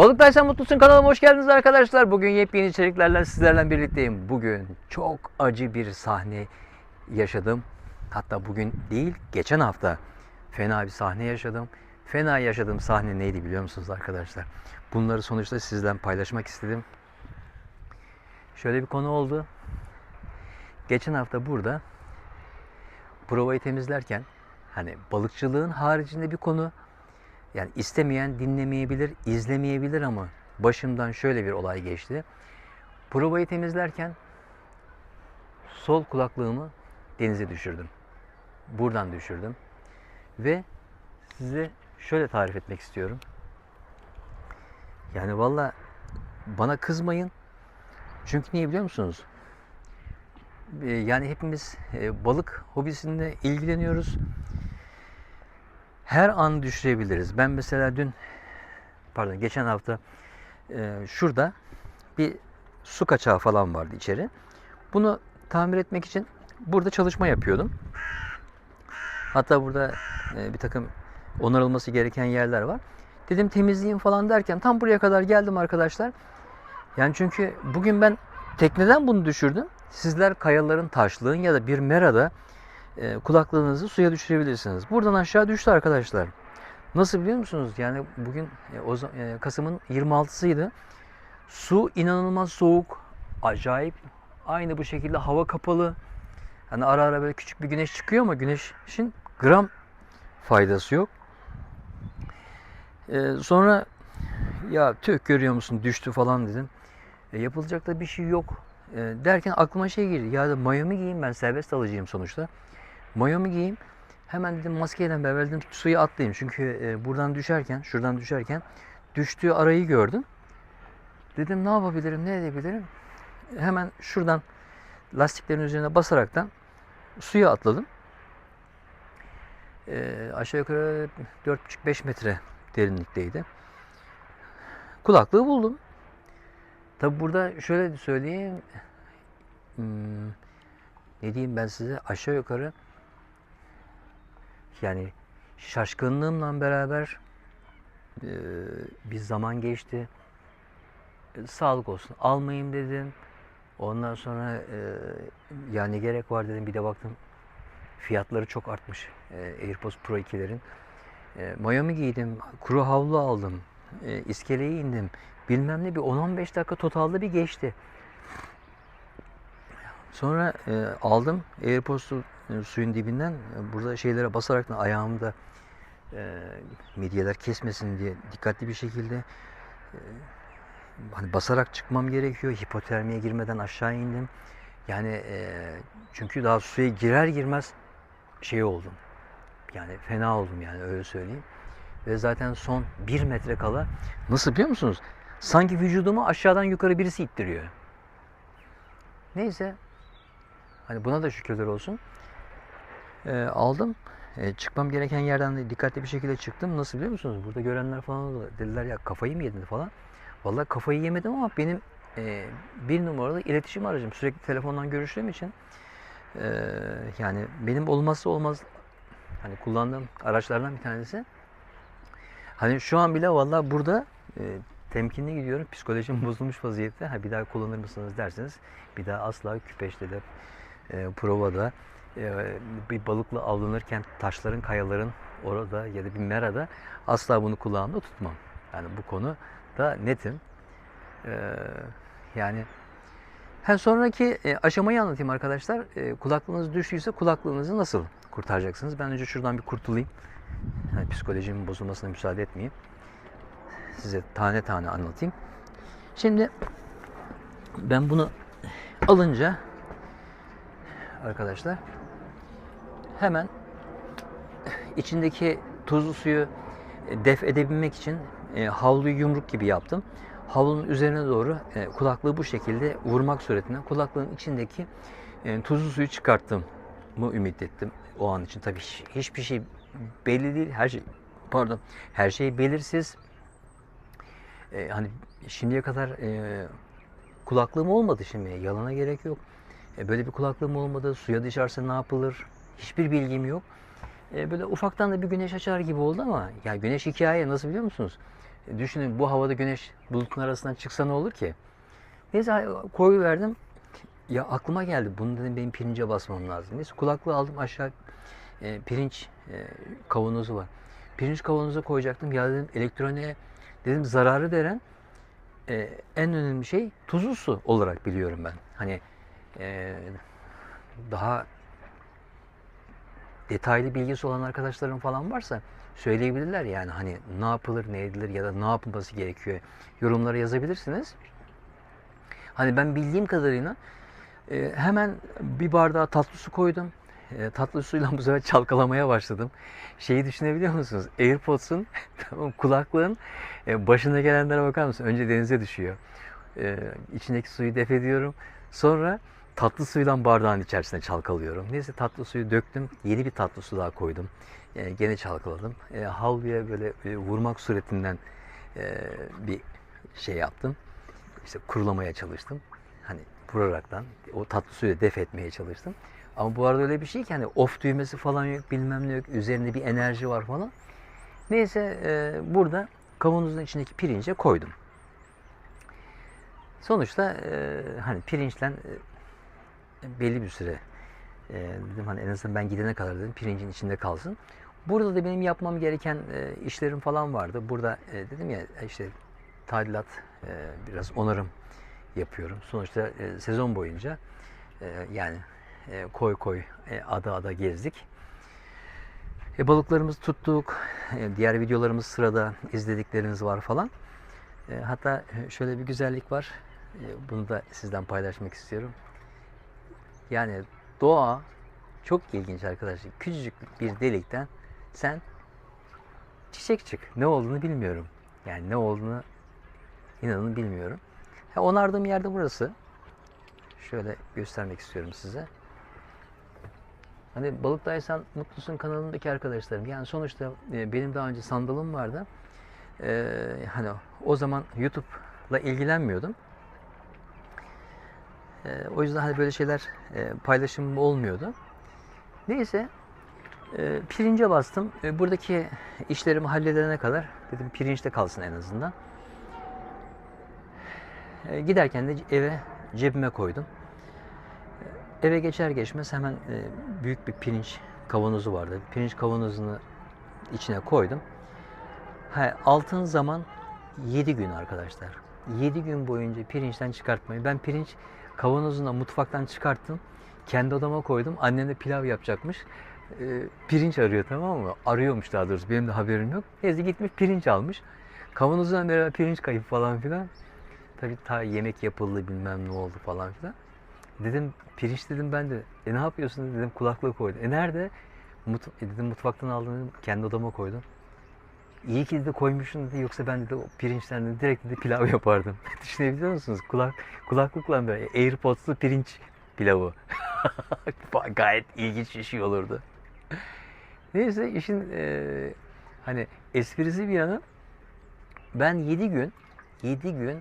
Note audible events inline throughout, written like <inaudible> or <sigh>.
Balıktaysan mutlusun kanalıma hoş geldiniz arkadaşlar. Bugün yepyeni içeriklerle sizlerle birlikteyim. Bugün çok acı bir sahne yaşadım. Hatta bugün değil, geçen hafta fena bir sahne yaşadım. Fena yaşadığım sahne neydi biliyor musunuz arkadaşlar? Bunları sonuçta sizden paylaşmak istedim. Şöyle bir konu oldu. Geçen hafta burada provayı temizlerken hani balıkçılığın haricinde bir konu yani istemeyen dinlemeyebilir, izlemeyebilir ama başımdan şöyle bir olay geçti. Provayı temizlerken sol kulaklığımı denize düşürdüm. Buradan düşürdüm. Ve size şöyle tarif etmek istiyorum. Yani valla bana kızmayın. Çünkü niye biliyor musunuz? Ee, Yani hepimiz e, balık hobisinde ilgileniyoruz her an düşürebiliriz. Ben mesela dün pardon geçen hafta e, şurada bir su kaçağı falan vardı içeri. Bunu tamir etmek için burada çalışma yapıyordum. Hatta burada e, bir takım onarılması gereken yerler var. Dedim temizleyeyim falan derken tam buraya kadar geldim arkadaşlar. Yani çünkü bugün ben tekneden bunu düşürdüm. Sizler kayaların, taşlığın ya da bir merada e, kulaklığınızı suya düşürebilirsiniz. Buradan aşağı düştü arkadaşlar. Nasıl biliyor musunuz? Yani bugün e, o e, Kasım'ın 26'sıydı. Su inanılmaz soğuk, acayip. Aynı bu şekilde hava kapalı. Hani ara ara böyle küçük bir güneş çıkıyor ama güneşin gram faydası yok. E, sonra ya tüh görüyor musun düştü falan dedim. E, yapılacak da bir şey yok. E, derken aklıma şey girdi. Ya da mayomu giyeyim ben serbest alıcıyım sonuçta. Mayomu giyeyim. Hemen dedim maskeyle beraber dedim suya atlayayım. Çünkü e, buradan düşerken, şuradan düşerken düştüğü arayı gördüm. Dedim ne yapabilirim, ne edebilirim? Hemen şuradan lastiklerin üzerine basaraktan suya atladım. E, aşağı yukarı 4,5-5 metre derinlikteydi. Kulaklığı buldum. Tabi burada şöyle söyleyeyim. Hmm, ne diyeyim ben size aşağı yukarı yani şaşkınlığımla beraber e, bir zaman geçti. E, sağlık olsun almayayım dedim. Ondan sonra e, yani gerek var dedim bir de baktım fiyatları çok artmış AirPods Pro 2'lerin. E, mayomu giydim, kuru havlu aldım, e, iskeleye indim. Bilmem ne bir 10-15 dakika totalde bir geçti. Sonra e, aldım AirPods'u suyun dibinden e, burada şeylere basarak da ayağımda e, midyeler kesmesin diye dikkatli bir şekilde e, hani basarak çıkmam gerekiyor. Hipotermiye girmeden aşağı indim. Yani e, çünkü daha suya girer girmez şey oldum. Yani fena oldum yani öyle söyleyeyim. Ve zaten son bir metre kala nasıl biliyor musunuz? Sanki vücudumu aşağıdan yukarı birisi ittiriyor. Neyse Hani buna da şükürler olsun. Ee, aldım. Ee, çıkmam gereken yerden de dikkatli bir şekilde çıktım. Nasıl biliyor musunuz? Burada görenler falan dediler ya kafayı mı yedin falan. Vallahi kafayı yemedim ama benim e, bir numaralı iletişim aracım. Sürekli telefondan görüştüğüm için e, yani benim olmazsa olmaz hani kullandığım araçlardan bir tanesi. Hani şu an bile vallahi burada e, temkinli gidiyorum. Psikolojim <laughs> bozulmuş vaziyette. Ha bir daha kullanır mısınız derseniz bir daha asla küpeşte de e, provada e, bir balıkla avlanırken taşların, kayaların orada ya da bir merada asla bunu kulağımda tutmam. Yani bu konu da netim. E, yani hem sonraki e, aşamayı anlatayım arkadaşlar. E, kulaklığınız düştüyse kulaklığınızı nasıl kurtaracaksınız? Ben önce şuradan bir kurtulayım. Yani psikolojimin bozulmasına müsaade etmeyeyim. Size tane tane anlatayım. Şimdi ben bunu alınca arkadaşlar hemen içindeki tuzlu suyu def edebilmek için e, havluyu yumruk gibi yaptım. Havlunun üzerine doğru e, kulaklığı bu şekilde vurmak suretiyle kulaklığın içindeki e, tuzlu suyu çıkarttım mı ümit ettim o an için. Tabii hiç- hiçbir şey belli değil. Her şey pardon. Her şey belirsiz. E, hani şimdiye kadar e, kulaklığım olmadı şimdi. Yalana gerek yok. E, böyle bir kulaklığım olmadı. Suya düşerse ne yapılır? Hiçbir bilgim yok. E, böyle ufaktan da bir güneş açar gibi oldu ama ya güneş hikaye nasıl biliyor musunuz? Düşünün bu havada güneş bulutun arasından çıksa ne olur ki? Neyse koyu verdim. Ya aklıma geldi. Bunu dedim benim pirince basmam lazım. Neyse kulaklığı aldım aşağı e, pirinç e, kavanozu var. Pirinç kavanoza koyacaktım. Ya dedim elektroniğe dedim zararı veren e, en önemli şey tuzlu su olarak biliyorum ben. Hani e, daha detaylı bilgisi olan arkadaşlarım falan varsa söyleyebilirler yani hani ne yapılır ne edilir ya da ne yapılması gerekiyor yorumlara yazabilirsiniz. Hani ben bildiğim kadarıyla e, hemen bir bardağa tatlı su koydum. E, tatlı suyla bu sefer çalkalamaya başladım. Şeyi düşünebiliyor musunuz? AirPods'un <laughs> tamam, kulaklığın e, başına gelenlere bakar mısın? Önce denize düşüyor. E, suyu def ediyorum. Sonra tatlı suyla bardağın içerisine çalkalıyorum. Neyse tatlı suyu döktüm. Yeni bir tatlı su daha koydum. E, gene çalkaladım. E, havluya böyle e, vurmak suretinden e, bir şey yaptım. İşte kurulamaya çalıştım. Hani vuraraktan o tatlı suyu def etmeye çalıştım. Ama bu arada öyle bir şey ki hani off düğmesi falan yok bilmem ne yok. Üzerinde bir enerji var falan. Neyse e, burada kavanozun içindeki pirince koydum. Sonuçta e, hani pirinçten e, belli bir süre e, dedim hani en azından ben gidene kadar dedim pirincin içinde kalsın. Burada da benim yapmam gereken e, işlerim falan vardı. Burada e, dedim ya işte tadilat, e, biraz onarım yapıyorum. Sonuçta e, sezon boyunca e, yani e, koy koy e, ada ada gezdik. E, balıklarımızı tuttuk. E, diğer videolarımız sırada izledikleriniz var falan. E, hatta şöyle bir güzellik var. E, bunu da sizden paylaşmak istiyorum. Yani doğa çok ilginç arkadaşlar. Küçücük bir delikten sen çiçek çık. Ne olduğunu bilmiyorum. Yani ne olduğunu inanın bilmiyorum. Ha, onardığım yerde burası. Şöyle göstermek istiyorum size. Hani Balıktaysan Mutlusun kanalındaki arkadaşlarım. Yani sonuçta e, benim daha önce sandalım vardı. Ee, hani o zaman YouTube'la ilgilenmiyordum. Ee, o yüzden hani böyle şeyler e, paylaşımım olmuyordu. Neyse e, pirince bastım. E, buradaki işlerimi halledene kadar dedim pirinçte kalsın en azından. E, giderken de eve cebime koydum. E, eve geçer geçmez hemen e, büyük bir pirinç kavanozu vardı. Pirinç kavanozunu içine koydum. Ha, altın zaman 7 gün arkadaşlar. 7 gün boyunca pirinçten çıkartmayı. Ben pirinç kavanozunu mutfaktan çıkarttım. Kendi odama koydum. Annem de pilav yapacakmış. E, pirinç arıyor tamam mı? Arıyormuş daha doğrusu. Benim de haberim yok. Neyse gitmiş pirinç almış. Kavanozdan beraber pirinç kayıp falan filan. Tabii ta yemek yapıldı bilmem ne oldu falan filan. Dedim pirinç dedim ben de. E ne yapıyorsun dedim kulaklığı koydum. E nerede? Mut, e dedim mutfaktan aldım dedim, kendi odama koydum. İyi ki dedi koymuşsun dedi yoksa ben dedi o pirinçten dedi, direkt dedi pilav <laughs> yapardım. Düşünebiliyor musunuz? Kulak kulaklıkla böyle AirPods'lu pirinç pilavı. <laughs> Gayet ilginç bir şey olurdu. Neyse işin e, hani esprisi bir yana ben 7 gün 7 gün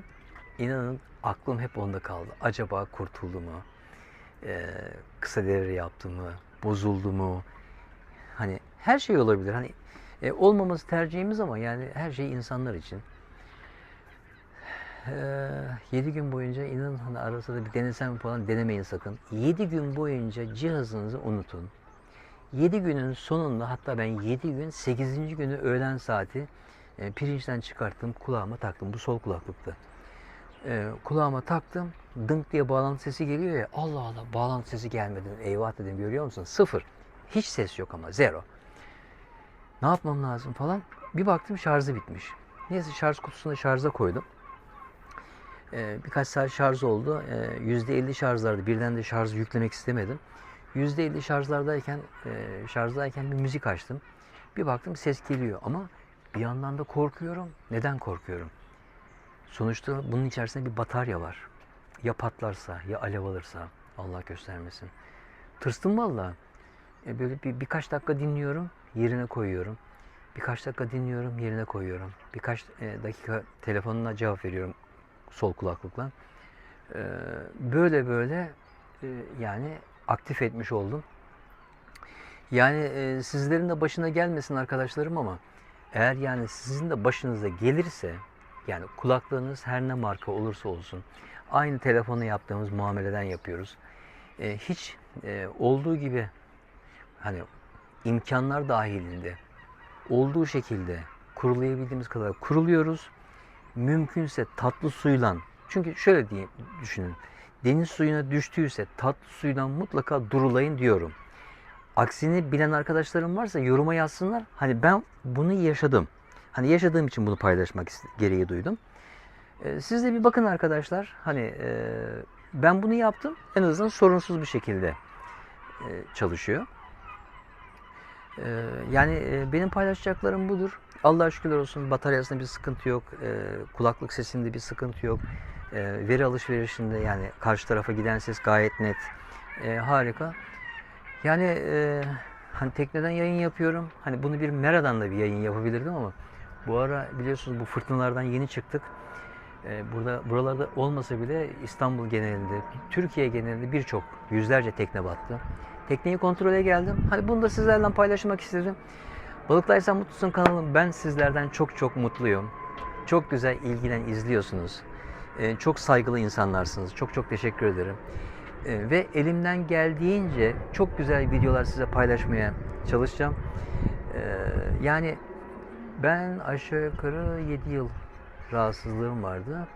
inanın aklım hep onda kaldı. Acaba kurtuldu mu? E, kısa devre yaptı mı? Bozuldu mu? Hani her şey olabilir. Hani e, olmaması tercihimiz ama yani her şey insanlar için. E, 7 gün boyunca inanın hani ara sıra bir denesem falan denemeyin sakın. 7 gün boyunca cihazınızı unutun. 7 günün sonunda hatta ben 7 gün 8. günü öğlen saati e, pirinçten çıkarttım kulağıma taktım. Bu sol kulaklıktı. E, kulağıma taktım. Dınk diye bağlantı sesi geliyor ya. Allah Allah bağlantı sesi gelmedi. Eyvah dedim görüyor musun? Sıfır. Hiç ses yok ama zero. Ne yapmam lazım falan. Bir baktım şarjı bitmiş. Neyse şarj kutusunu şarja koydum. Ee, birkaç saat şarj oldu. Ee, %50 şarjlardı. Birden de şarjı yüklemek istemedim. %50 şarjlardayken, e, şarjdayken bir müzik açtım. Bir baktım ses geliyor ama bir yandan da korkuyorum. Neden korkuyorum? Sonuçta bunun içerisinde bir batarya var. Ya patlarsa, ya alev alırsa Allah göstermesin. Tırstım valla. E böyle bir, birkaç dakika dinliyorum, yerine koyuyorum. Birkaç dakika dinliyorum, yerine koyuyorum. Birkaç e, dakika telefonuna cevap veriyorum sol kulaklıkla. E, böyle böyle e, yani aktif etmiş oldum. Yani e, sizlerin de başına gelmesin arkadaşlarım ama Eğer yani sizin de başınıza gelirse yani kulaklığınız her ne marka olursa olsun aynı telefonu yaptığımız muameleden yapıyoruz. E, hiç e, olduğu gibi hani imkanlar dahilinde olduğu şekilde kurulayabildiğimiz kadar kuruluyoruz. Mümkünse tatlı suyla çünkü şöyle diye düşünün. Deniz suyuna düştüyse tatlı suyla mutlaka durulayın diyorum. Aksini bilen arkadaşlarım varsa yoruma yazsınlar. Hani ben bunu yaşadım. Hani yaşadığım için bunu paylaşmak gereği duydum. Ee, siz de bir bakın arkadaşlar. Hani e, ben bunu yaptım. En azından sorunsuz bir şekilde e, çalışıyor. Ee, yani e, benim paylaşacaklarım budur. Allah'a şükürler olsun bataryasında bir sıkıntı yok. Ee, kulaklık sesinde bir sıkıntı yok. Ee, veri alışverişinde yani karşı tarafa giden ses gayet net. Harika. Yani e, hani tekneden yayın yapıyorum. Hani bunu bir meradan da bir yayın yapabilirdim ama bu ara biliyorsunuz bu fırtınalardan yeni çıktık. Burada buralarda olmasa bile İstanbul genelinde, Türkiye genelinde birçok yüzlerce tekne battı. Tekneyi kontrole geldim. Hani bunu da sizlerle paylaşmak istedim. Balıklaysan Mutlusun kanalım. Ben sizlerden çok çok mutluyum. Çok güzel ilgilen izliyorsunuz. Ee, çok saygılı insanlarsınız. Çok çok teşekkür ederim. Ee, ve elimden geldiğince çok güzel videolar size paylaşmaya çalışacağım. Ee, yani ben aşağı yukarı 7 yıl rahatsızlığım vardı.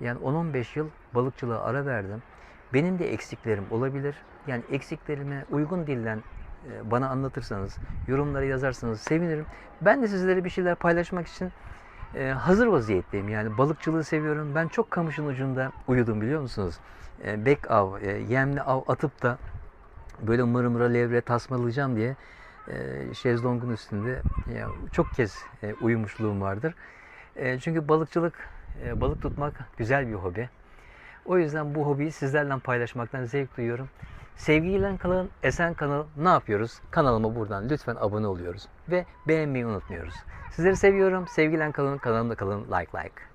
Yani 10-15 yıl balıkçılığa ara verdim. Benim de eksiklerim olabilir. Yani eksiklerime uygun dilden e, bana anlatırsanız, yorumlara yazarsanız sevinirim. Ben de sizlere bir şeyler paylaşmak için e, hazır vaziyetteyim. Yani balıkçılığı seviyorum. Ben çok kamışın ucunda uyudum biliyor musunuz? E, bek av, yemli av atıp da böyle mırmıra levre tasmalayacağım diye şezlongun üstünde çok kez uyumuşluğum vardır. Çünkü balıkçılık, balık tutmak güzel bir hobi. O yüzden bu hobiyi sizlerle paylaşmaktan zevk duyuyorum. Sevgiyle kalın, esen kalın. Ne yapıyoruz? Kanalıma buradan lütfen abone oluyoruz. Ve beğenmeyi unutmuyoruz. Sizleri seviyorum. Sevgiyle kalın, kanalımda kalın. Like like.